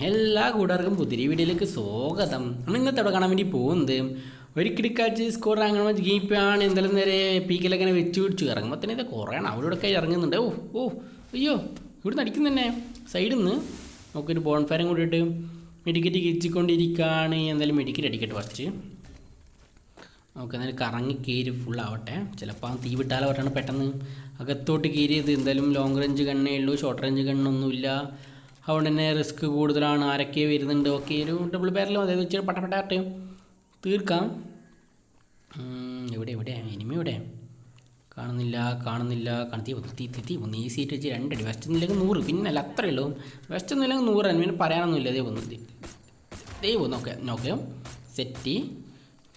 എല്ലാ കൂട്ടുകാർക്കും പുതിരി വീഡിയോയിലേക്ക് സ്വാഗതം. നമ്മൾ ഇന്നത്തെ അവിടെ കാണാൻ വേണ്ടി പോകുന്നത് ഒരു ക്രിക്കറ്റ് സ്കോർ അങ്ങനെ ജീപ്പാണ് എന്തായാലും നേരെ പീക്കിലൊക്കെ വെച്ച് പിടിച്ചു. ഇറങ്ങുമ്പോൾ തന്നെ ഇത് കുറേയാണ് അവിടെ ഒക്കെ ഇറങ്ങുന്നുണ്ട്. ഓ ഓ അയ്യോ ഇവിടെ അടിക്കുന്നു തന്നെ. സൈഡിൽ നിന്ന് നമുക്കൊരു ബോൺ ഫയറും കൂടിയിട്ട് മെഡിക്കറ്റ് കിച്ചിക്കൊണ്ടിരിക്കുകയാണ് എന്തായാലും മെഡിക്കറ്റ് അടിക്കട്ടെ കുറച്ച് നമുക്ക് എന്തായാലും കറങ്ങി കയറി ഫുള്ളാവട്ടെ ചിലപ്പോൾ തീ വിട്ടാലോ പറഞ്ഞാൽ പെട്ടെന്ന് അകത്തോട്ട് കയറിയത്. എന്തായാലും ലോങ് റേഞ്ച് ഗണ്ണേ ഉള്ളൂ ഷോർട്ട് റേഞ്ച് ഗണ്ണൊന്നുമില്ല അതുകൊണ്ട് തന്നെ റിസ്ക് കൂടുതലാണ്. ആരൊക്കെ വരുന്നുണ്ട്. ഓക്കെ ഒരു ഡബിൾ ബാരലും അതായത് വെച്ച് പട്ടപ്പെട്ടും തീർക്കാം. എവിടെ എവിടെ? ഇനിമ എവിടെ? കാണുന്നില്ല കാണുന്നില്ല. കണ്ടി തീ തീ തീ ഒന്ന് ഈ സീറ്റ് വെച്ച് രണ്ടടി. വെസ്റ്റ് ഒന്നുമില്ലെങ്കിൽ നൂറ്. പിന്നെ അല്ല അത്രയേ ഉള്ളൂ. വെസ്റ്റ് ഒന്നുമില്ലെങ്കിൽ നൂറ്. തന്നെ പിന്നെ പറയാനൊന്നുമില്ല. അതേ വന്നു ദേ- ഒന്ന് വന്നു. നോക്കാം സെറ്റ്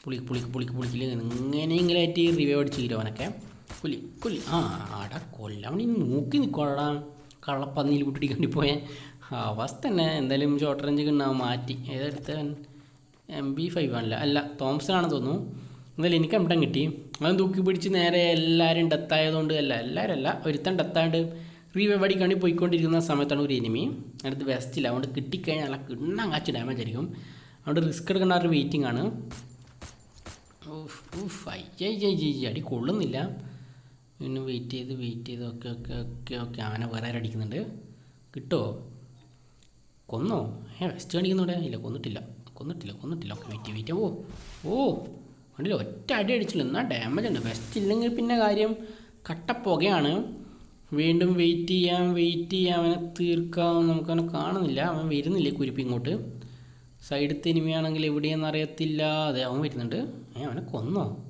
പുളി പുളിക്ക് പുളിക്ക്. പുളിക്കില്ല ഇങ്ങനെ ഇങ്ങനെ ആയിട്ട് റിവ്യൂ അടിച്ച് തീരുവാനൊക്കെ പുലി പുലി. ആ ആടാ കൊല്ലവണി നോക്കി നിൽക്കോടാ കള്ളപ്പന്നിയിൽ കൂട്ടിടിക്കേണ്ടി പോയ. അവസ്ഥ തന്നെ. എന്തായാലും ഷോർട്ട് റേഞ്ച് കിണ്ണാവും മാറ്റി. ഏതെടുത്ത എം ബി ഫൈവ് ആണല്ല. അല്ല തോംസൺ ആണെന്ന് തോന്നുന്നു. എന്തായാലും എനിക്ക് എംടം കിട്ടി. അവൻ തൂക്കി പിടിച്ച് നേരെ എല്ലാവരും ഡെത്തായതുകൊണ്ട് അല്ല എല്ലാവരും അല്ല ഒരുത്തൻ ഡെത്താണ്ട് റീവൈവ് കണി പോയിക്കൊണ്ടിരിക്കുന്ന സമയത്താണ് ഒരു എനിമി അടുത്ത് വെസ്റ്റില്ല അതുകൊണ്ട് കിട്ടിക്കഴിഞ്ഞാൽ നല്ല കിണ്ണാൻ കാച്ച് ഡാമേജ് ആയിരിക്കും. അതുകൊണ്ട് റിസ്ക് എടുക്കേണ്ട ഒരു വെയിറ്റിംഗ് ആണ്. അടി കൊള്ളുന്നില്ല. പിന്നെ വെയിറ്റ് ചെയ്ത് വെയിറ്റ് ചെയ്ത് ഓക്കെ ഓക്കെ ഓക്കെ ഓക്കെ ആന വേറെ അടിക്കുന്നുണ്ട്? കിട്ടുമോ കൊന്നോ? ഏ വെസ്റ്റ് കാണിക്കുന്നുവിടെ? ഇല്ല കൊന്നിട്ടില്ല. കൊന്നിട്ടില്ല കൊന്നിട്ടില്ല. വെയിറ്റ് വെയിറ്റ് ഓ ഓ. കണ്ടില്ല ഒറ്റ അടി അടിച്ചില്ല. എന്നാൽ ഡാമേജ് ഉണ്ട്. വെസ്റ്റ് ഇല്ലെങ്കിൽ പിന്നെ കാര്യം കട്ട പുകയാണ് വീണ്ടും വെയിറ്റ് ചെയ്യാം വെയിറ്റ് ചെയ്യാം. അവനെ തീർക്കാം. നമുക്കവനെ കാണുന്നില്ല. അവൻ വരുന്നില്ല കുരിപ്പ് ഇങ്ങോട്ട്? സൈഡത്തെ ഇനിമയാണെങ്കിൽ എവിടെയെന്ന് അറിയത്തില്ല. അതെ അവൻ വരുന്നുണ്ട്. ഏ അവനെ കൊന്നോ?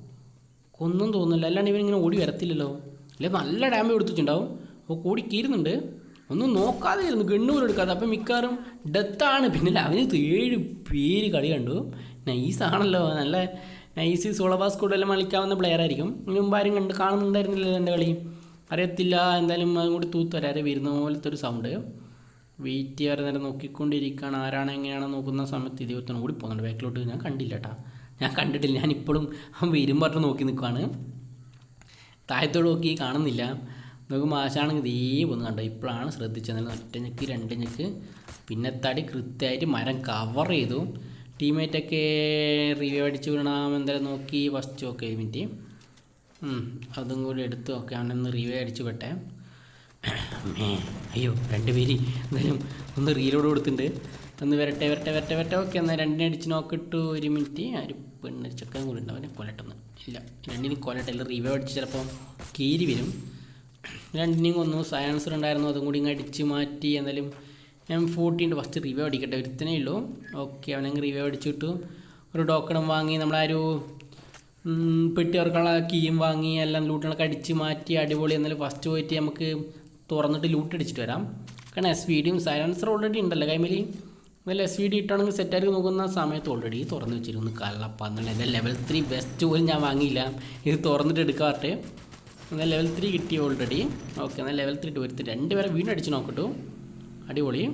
കൊന്നും തോന്നുന്നില്ല. അല്ലാണ്ട് ഇവനിങ്ങനെ ഓടി വരത്തില്ലല്ലോ. അല്ലെ നല്ല ഡാമേജ് കൊടുത്തിട്ടുണ്ടാവും. അപ്പോൾ കൂടി കീറുന്നുണ്ട്. ഒന്നും നോക്കാതെ ഇരുന്നു ഗണ്ണൂർ എടുക്കാതെ അപ്പം മിക്കവാറും ഡെത്താണ്. പിന്നെ അവന് ഏഴ് പേര് കളി കണ്ടു. നൈസാണല്ലോ നല്ല നൈസ് സോളബാസ് കൂടുതലും കളിക്കാവുന്ന പ്ലെയർ ആയിരിക്കും. മുമ്പ് ആരും കണ്ട് കാണുന്നുണ്ടായിരുന്നില്ലല്ലോ എന്റെ കളി. അറിയത്തില്ല. എന്തായാലും അതും കൂടി തൂത്തരാരെ വരുന്ന പോലത്തെ ഒരു സൗണ്ട് വെയിറ്റ് ചെയ്യാറ് നേരം നോക്കിക്കൊണ്ടിരിക്കുകയാണ്. ആരാണ് എങ്ങനെയാണ് നോക്കുന്ന സമയത്ത് ഇതേവത്തൊന്നും കൂടി പോകുന്നുണ്ട്. ബാക്കിലോട്ട് ഞാൻ കണ്ടില്ല കേട്ടാ ഞാൻ കണ്ടിട്ടില്ല. ഞാൻ ഇപ്പോഴും അവൻ വരും പറഞ്ഞ് നോക്കി നിൽക്കുവാണ്. താഴത്തോട് നോക്കി കാണുന്നില്ല. നമുക്ക് മാഷാണെങ്കിൽ ദേ ഒന്ന് കണ്ടോ? ഇപ്പോഴാണ് ശ്രദ്ധിച്ചത്. ഒറ്റ ഞെക്ക് രണ്ട് ഞെക്ക്. പിന്നെ തടി കൃത്യമായിട്ട് മരം കവർ ചെയ്തു. ടീമേറ്റൊക്കെ റിവ്യൂ അടിച്ച് വിടണം എന്തായാലും നോക്കി. ഫസ്റ്റ് ഓക്കെ മിനിറ്റ് അതും കൂടി എടുത്ത്. ഓക്കെ അവനൊന്ന് റിവ്യൂ അടിച്ച് വിട്ടെ. അയ്യോ രണ്ട് പേര് എന്തായാലും ഒന്ന് റീലോഡ് കൊടുത്തിട്ടുണ്ട്. ഒന്ന് വരട്ടെ വരട്ടെ വരട്ടെ വരട്ടെ. ഓക്കെ എന്നാൽ രണ്ടിനെ അടിച്ച് നോക്കിട്ടു ഒരു മിനിറ്റ് ഒരു പെണ്ണ് ചക്കൻ കൂടി ഉണ്ടാവും കൊല്ലട്ടെന്ന് ഇല്ല രണ്ടിനും കൊല്ലട്ടെ. അല്ല റിവ്യൂ അടിച്ച് ചിലപ്പോൾ കീരി വരും. രണ്ടിനെയും കൊന്നു സയൻസർ ഉണ്ടായിരുന്നു അതും കൂടി ഇങ്ങ് അടിച്ച് മാറ്റി എന്നാലും എം ഫോർട്ടീന്റെ ഫസ്റ്റ് റിവ്യൂ അടിക്കട്ടെ ഒരുത്തനേ ഉള്ളൂ. ഓക്കെ അവനങ്ങ് റിവ്യൂ അടിച്ചു കിട്ടു ഒരു ടോക്കണും വാങ്ങി നമ്മളാരും പെട്ടി ഇറക്കാനുള്ള കീയും വാങ്ങി എല്ലാം ലൂട്ടുകളൊക്കെ അടിച്ച് മാറ്റി അടിപൊളി എന്നാലും ഫസ്റ്റ് പോയിട്ട് നമുക്ക് തുറന്നിട്ട് ലൂട്ട് അടിച്ചിട്ട് വരാം. കാരണം എസ് വി ഡിയും ഓൾറെഡി ഉണ്ടല്ലോ കൈമലി. നല്ല എസ് വി ഡി ഇട്ടാണെങ്കിൽ സെറ്റായി നോക്കുന്ന സമയത്ത് ഓൾറെഡി തുറന്ന് വെച്ചിരുന്നു കള്ളപ്പന്നുള്ള എന്റെ ലെവൽ ത്രീ ബെസ്റ്റ് പോലും ഞാൻ വാങ്ങിയില്ല. ഇത് തുറന്നിട്ട് എടുക്കാറട്ടെ എന്നാൽ ലെവൽ ത്രീ കിട്ടി ഓൾറെഡി ഓക്കെ എന്നാൽ ലെവൽ ത്രീ വരുത്തി. രണ്ടുപേരെ വീണ്ടും അടിച്ച് നോക്കട്ടു. അടിപൊളി.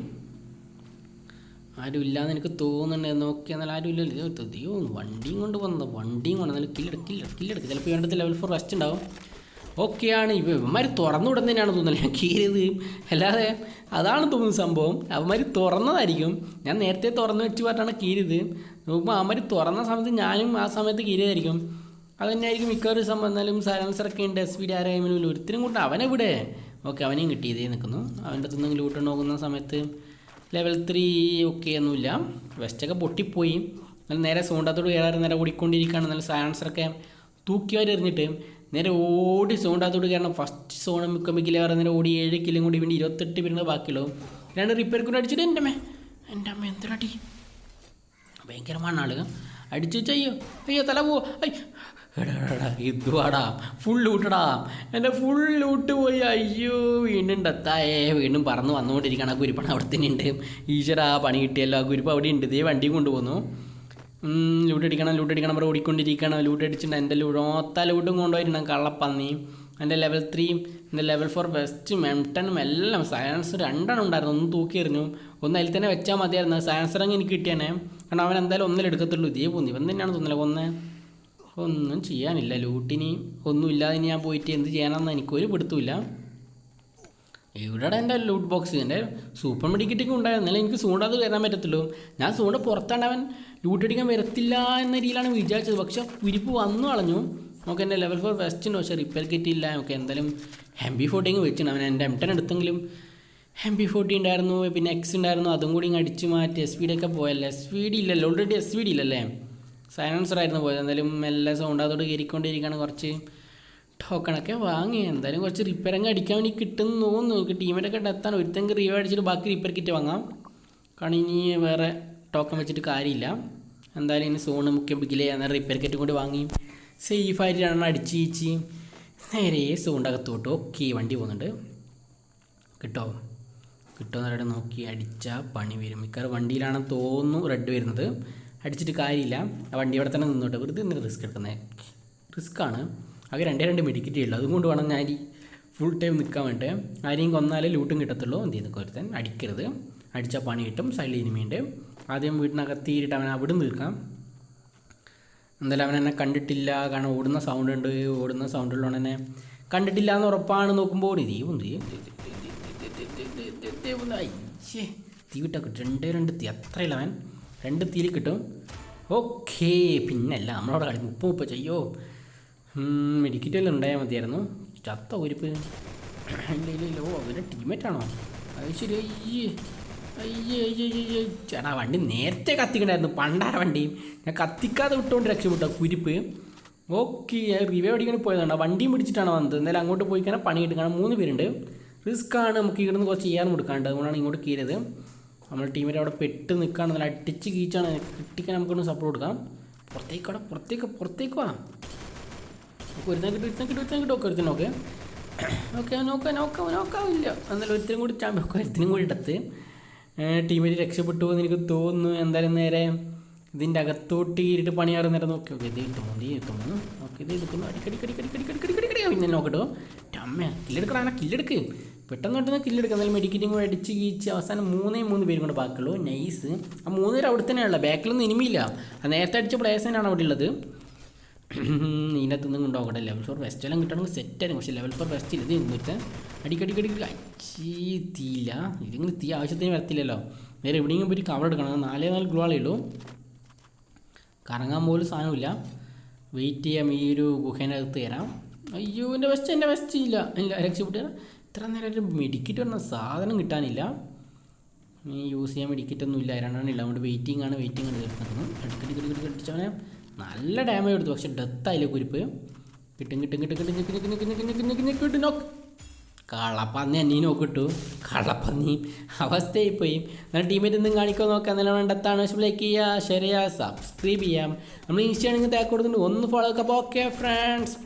ആരും ഇല്ലാന്ന് എനിക്ക് തോന്നുന്നുണ്ട്. നോക്കി എന്നാൽ ആരും ഇല്ലല്ലോ അയ്യോ വണ്ടിയും കൊണ്ട് വന്നത്. വണ്ടിയും കൊണ്ട് നല്ല കില്ലെടുക്ക് കില്ലെടുക്ക് കില്ലെടുക്ക് ചിലപ്പോൾ വേണ്ടത് ലെവൽ ഫോർ റെസ്റ്റ് ഉണ്ടാവും. ഓക്കെയാണ് ഇവ ഇവന്മാർ തുറന്നു വിടുന്ന തന്നെയാണ് തോന്നുന്നത്. ഞാൻ കീറിയത്. അല്ലാതെ അതാണ് തോന്നുന്ന സംഭവം. അവന്മാർ തുറന്നതായിരിക്കും. ഞാൻ നേരത്തെ തുറന്നു വെച്ച് പറഞ്ഞാണ് കീറിയത്. നോക്കുമ്പോൾ അവന്മാർ തുറന്ന സമയത്ത് ഞാനും ആ സമയത്ത് കീറിയതായിരിക്കും. അത് തന്നെയായിരിക്കും മിക്കവാറും സംഭവം. എന്നാലും സൈലൻസറൊക്കെ ഉണ്ട്. എസ് പി ഡി ആരായാലും ഒരുത്തിനും കൂട്ടം അവനെവിടെ? ഓക്കെ അവനെയും കിട്ടി ഇതേ നിൽക്കുന്നു. അവന്റെ അടുത്ത് നിന്ന് ലൂട്ട് നോക്കുന്ന സമയത്ത് ലെവൽ ത്രീ ഒക്കെ ഒന്നുമില്ല. വെസ്റ്റൊക്കെ പൊട്ടിപ്പോയി. നല്ല നേരെ സോണ്ടാത്തോട് കയറാറ് നേരെ ഓടിക്കൊണ്ടിരിക്കുകയാണ്. നല്ല സയൻസറൊക്കെ തൂക്കി വാരി എറിഞ്ഞിട്ട് നേരെ ഓടി സോണ്ടാത്തോട് കയറണം ഫസ്റ്റ് സോൺ മിക്കമിക്കില്ല വേറെ നേരെ ഓടി ഏഴ് കിലും കൂടി വേണ്ടി ഇരുപത്തെട്ട് പേരുണ്ട് ബാക്കിയുള്ളൂ. രണ്ട് റിപ്പയർ കൂടെ അടിച്ചിട്ട് എന്റെ അമ്മ എന്റെ അമ്മ എന്തൊരടി ഭയങ്കരമാണ് ആൾ അടിച്ചു വെച്ചാൽ അയ്യോ തല പോ ഇതുവാടാ ഫുൾ ലൂട്ടടാ എന്റെ ഫുൾ ലൂട്ട് പോയി. അയ്യോ വീണ്ടും ഡത്തായേ വീണ്ടും പറന്ന് വന്നുകൊണ്ടിരിക്കണം ആ അവിടെ തന്നെ ഉണ്ട് ഈശ്വര ആ പണി കിട്ടിയല്ലോ. ആ അവിടെ ഉണ്ട് ഇതേ വണ്ടി കൊണ്ടുപോകുന്നു ലൂട്ട് അടിക്കണം ലൂട്ട് അടിക്കണം അവിടെ ഓടിക്കൊണ്ടിരിക്കണം ലൂട്ട് അടിച്ചിട്ടുണ്ട് എന്റെ ലൂട്ടോത്ത ലൂട്ടും കൊണ്ടുപോയിട്ടുണ്ട്. കള്ളപ്പന്നി എന്റെ ലെവൽ ത്രീ എന്റെ ലെവൽ ഫോർ വെസ്റ്റ് മെംട്ടനും എല്ലാം സയൻസ് രണ്ടെണ്ണം ഉണ്ടായിരുന്നു. ഒന്ന് തൂക്കി എറിഞ്ഞു. ഒന്ന് അതിൽ തന്നെ വെച്ചാൽ മതിയായിരുന്നു. സയൻസ് ഇറങ്ങി എനിക്ക് കിട്ടിയാണ് കാരണം അവൻ എന്തായാലും ഒന്നിലെടുക്കത്തുള്ളൂ ഇതേ പോന്നു. ഇവൻ തന്നെയാണ് തോന്നില്ല കൊന്നേ. ഒന്നും ചെയ്യാനില്ല. ലൂട്ടിനി ഒന്നും ഇല്ലാതെ ഞാൻ പോയിട്ട് എന്ത് ചെയ്യാനാണെന്ന് എനിക്കൊരു പിടുത്തമില്ല എവിടെയാണ് എന്റെ ലൂട്ട് ബോക്സ് എന്റെ സൂപ്പർ മെഡിക്കറ്റൊക്കെ ഉണ്ടായിരുന്നു. അല്ലെങ്കിൽ എനിക്ക് സൂണ്ടാതെ വരാൻ പറ്റത്തുള്ളൂ. ഞാൻ സൂണ്ട പുറത്താണ് അവൻ ലൂട്ട് അടിക്കാൻ വരത്തില്ല എന്ന രീതിയിലാണ് വിചാരിച്ചത്. പക്ഷെ കുരിപ്പ് വന്നു കളഞ്ഞു. നമുക്ക് എന്റെ ലെവൽ ഫോർ വെസ്റ്റിന് പക്ഷേ റിപ്പയർ കിറ്റ് ഇല്ല. നമുക്ക് എന്തായാലും എം ബി ഫോർട്ടിങ് വെച്ചിട്ടുണ്ട് അവൻ എന്റെ എം ടെൻ എടുത്തെങ്കിലും എം ബി ഫോർട്ടി ഉണ്ടായിരുന്നു. പിന്നെ എക്സ് ഉണ്ടായിരുന്നു. അതും കൂടി ഇങ്ങ് അടിച്ച് മാറ്റി. എസ് വി ഡി ഒക്കെ പോയല്ലേ? എസ് വി ഡി ഇല്ലല്ലോ. ഓൾറെഡി എസ് വി ഡി ഇല്ലല്ലേ? സൈലൻസർ ആയിരുന്നു പോയത്. എന്തായാലും മെല്ലെ സൗണ്ട് അതോട് കയറിക്കൊണ്ടിരിക്കുകയാണ് കുറച്ച് ടോക്കണൊക്കെ വാങ്ങി. എന്തായാലും കുറച്ച് റിപ്പയർ അങ്ങ് അടിക്കാൻ വേണ്ടി കിട്ടുന്നു തോന്നുന്നു നമുക്ക് ടീമിലൊക്കെ എത്താൻ ഒരുത്തെങ്കിൽ റിവ്യൂ അടിച്ചിട്ട് ബാക്കി റിപ്പയർ കിറ്റ് വാങ്ങാം. കാരണം ഇനി വേറെ ടോക്കൺ വെച്ചിട്ട് കാര്യമില്ല. എന്തായാലും ഇനി സോണ് മുഖ്യം ബിഗിലേ എന്നാൽ റിപ്പയർ കിറ്റ് കൊണ്ട് വാങ്ങി. സേഫായിട്ട് രണ്ടെണ്ണം അടിച്ച് ചീച്ച് നേരെ സോണ്ടകത്തോട്ട് ഓക്കെ വണ്ടി പോകുന്നുണ്ട്. കിട്ടോ? കിട്ടുമെന്ന് നോക്കി അടിച്ചാൽ പണി വരും. മിക്കവാറും വണ്ടിയിലാണെന്ന് തോന്നുന്നു റെഡ് വരുന്നത്. അടിച്ചിട്ട് കാര്യമില്ല. ആ വണ്ടി അവിടെ തന്നെ നിന്നോട്ടെ. വെറുതെ നിന്ന് റിസ്ക് എടുക്കുന്നത് റിസ്ക്കാണ് ആകെ രണ്ടേ രണ്ട് മെഡിക്കറ്റേ ഉള്ളൂ. അതുകൊണ്ട് വേണം ഞാൻ ഈ ഫുൾ ടൈം നിൽക്കാൻ വേണ്ടി. ആരെയും കൊന്നാലേ ലൂട്ടും കിട്ടത്തുള്ളൂ. എന്ത് ചെയ്യുന്നു ഒരുത്തൻ? അടിക്കരുത്. അടിച്ചാൽ പണി കിട്ടും. സൈഡിൽ ഇനിമയുണ്ട് ആദ്യം വീട്ടിനകത്തിയിട്ട് അവൻ അവിടെ നിൽക്കാം. എന്തായാലും അവൻ എന്നെ കണ്ടിട്ടില്ല. കാരണം ഓടുന്ന സൗണ്ട് ഉണ്ട്. ഓടുന്ന സൗണ്ടുള്ളവൻ എന്നെ കണ്ടിട്ടില്ല എന്ന് ഉറപ്പാണ് നോക്കുമ്പോൾ. തീ ഒന്ന് തീ വിട്ടാ കിട്ടും രണ്ടേ രണ്ട് തീ. അത്രയില്ല അവൻ രണ്ട് തീയിൽ കിട്ടും. ഓക്കേ പിന്നല്ല നമ്മളവിടെ കളി ഉപ്പ ഉപ്പ ചെയ്യോ മെഡിക്കറ്റ് വല്ലതും ഉണ്ടായാൽ മതിയായിരുന്നു. ചത്ത ഒരുപ്പ് ഇല്ല ഇല്ല ഇല്ല ഓ ടീമേറ്റാണോ അത് ശരി അയ്യേ അയ്യേ അയ്യേ ചേട്ടാ വണ്ടി നേരത്തെ കത്തിക്കണ്ടായിരുന്നു. പണ്ടാര വണ്ടി. ഞാൻ കത്തിക്കാതെ വിട്ടുകൊണ്ട് രക്ഷപ്പെട്ടോ കുരിപ്പ് ഓക്കെ റിവേ അടിക്കാൻ പോയതാണ്. വണ്ടിയും പിടിച്ചിട്ടാണ് വന്നത്. എന്തായാലും അങ്ങോട്ട് പോയി കഴിഞ്ഞാൽ പണി കിട്ടും. കാരണം മൂന്ന് പേരുണ്ട്. റിസ്ക്കാണ് നമുക്ക് ഇവിടുന്ന് കുറച്ച് ചെയ്യാൻ കൊടുക്കാണ്ട് അതുകൊണ്ടാണ് ഇങ്ങോട്ട് കയറിയത്. നമ്മൾ ടീമിന്റെ അവിടെ പെട്ട് നിൽക്കുകയാണ് നല്ല അടിച്ച് കീച്ചാണ്. കിട്ടിക്കാൻ നമുക്കൊന്ന് സപ്പോർട്ട് കൊടുക്കാം. പുറത്തേക്ക് അവിടെ പുറത്തേക്ക് പുറത്തേക്ക് വാ. നമുക്ക് ഒരുത്തൻ കിട്ടും ഒരുത്തൻ കിട്ടും ഒരുത്തൻ കിട്ടും. ഒക്കെ ഒരുത്തൻ ഓക്കെ ഓക്കെ നോക്കാം നോക്കാം നോക്കാവില്ല എന്നാലും ഒരുത്തിനും കൂടി ഒക്കെ ഒരുത്തനും കൂടി ഇടത്ത്. ടീമിൽ രക്ഷപ്പെട്ടു എന്ന് എനിക്ക് തോന്നുന്നു. എന്തായാലും നേരെ ഇതിന്റെ അകത്തോട്ട് കീറിയിട്ട് പണിയാറ് നേരം നോക്കി. ഓക്കെ ഇത് കിട്ടുമോ ഇത് കിട്ടുമോ ഓക്കെ ഇത് എടുക്കുന്നു അടിക്കടിക്കടിക്കടിക്കടിക്കടിക്കടിക്കടി പിന്നെ നോക്കട്ടോ അമ്മ കില്ലെടുക്കടാ കില്ലെടുക്ക് പെട്ടെന്ന് പെട്ടെന്ന് കില്ലെടുക്കുക എന്നാലും മെഡിക്കറ്റിംഗ് അടിച്ച് കീച്ച് അവസാനം മൂന്നേ മൂന്ന് പേരും കൂടെ ബാക്കിയുള്ളൂ. നൈസ് ആ മൂന്ന് പേര് അവിടെ തന്നെയുള്ള ബാക്കിലൊന്നും ഇനിമില്ല ആ നേരത്തെ അടിച്ച പ്ലേയേഴ്സ് തന്നെയാണ് അവിടെ ഉള്ളത്. ഇതിനകത്തൊന്നും കൊണ്ടുപോകട്ടെ ലെവൽ ഫോർ വെസ്റ്റ് എല്ലാം കിട്ടണമെങ്കിൽ സെറ്റായിരുന്നു പക്ഷേ ലെവൽ ഫോർ വെസ്റ്റ് ഇത് ഇന്നത്തെ അടി അച്ചീ തീയില്ല. ഇതിങ്ങനെ തീ ആവശ്യത്തിന് വരത്തില്ലല്ലോ. നേരെ എവിടെയെങ്കിലും പോയി കവർ എടുക്കണം. നാലേ നാല് ഗ്ലോളേ ഉള്ളൂ. കറങ്ങാൻ പോലും സാധനമില്ല. വെയിറ്റ് ചെയ്യാം. ഈ ഒരു ഗുഹേനകത്ത് തരാം അയ്യോ എന്റെ വെസ്റ്റ് എന്റെ വെസ്റ്റ് ഇല്ല. ഇല്ല രക്ഷപ്പെട്ടു ഇത്ര നേരം ഒരു മെഡിക്കറ്റ് പറഞ്ഞ സാധനം കിട്ടാനില്ല യൂസ് ചെയ്യാൻ മെഡിക്കറ്റ് ഒന്നും ഇല്ല രണ്ടെണ്ണം ഇല്ല അതുകൊണ്ട് വെയിറ്റിംഗ് ആണ് വെയിറ്റിംഗ് ആണ് തീർക്കുന്നത് അടിക്കടി കടി കടിച്ചവനെ നല്ല ഡാമേജ് കൊടുത്തു പക്ഷെ ഡെത്ത് ആയില്ല കുരിപ്പ് കിട്ടും കിട്ടും കിട്ടും കിട്ടും കിട്ടും കിട്ടും കിട്ടും കിട്ടും കിട്ടും ഞെക്കി കിട്ടും നോക്ക് കളപ്പന്നി അന്നീ നോക്കിട്ടു കളപ്പന്നി അവസ്ഥയായിപ്പോയി എന്നാൽ ടീമേറ്റ് എന്തും കാണിക്കാൻ നോക്കാം എന്നാലും വേണ്ടത്താണ് ലൈക്ക് ചെയ്യുക ഷെയർ ചെയ്യുക സബ്സ്ക്രൈബ് ചെയ്യാം നമ്മൾ ഇൻസ്റ്റാണെങ്കിൽ തേക്ക് കൊടുത്തിട്ടുണ്ട് ഒന്ന് ഫോളോ ഒക്കെ അപ്പോൾ ഓക്കെ ഫ്രണ്ട്സ്